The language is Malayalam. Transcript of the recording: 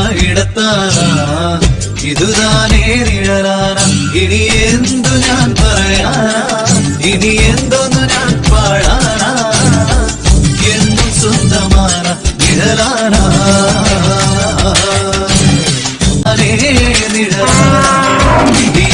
ഇടത്താ. ഇതുതാനേ നിഴലാനം. ഇനി എന്തു ഞാൻ പറയാനാ? ഇനി എന്തൊന്നു ഞാൻ പാടാനാ? എന്നും സ്വന്തമാന നിഴലാനാ. നിഴലാ.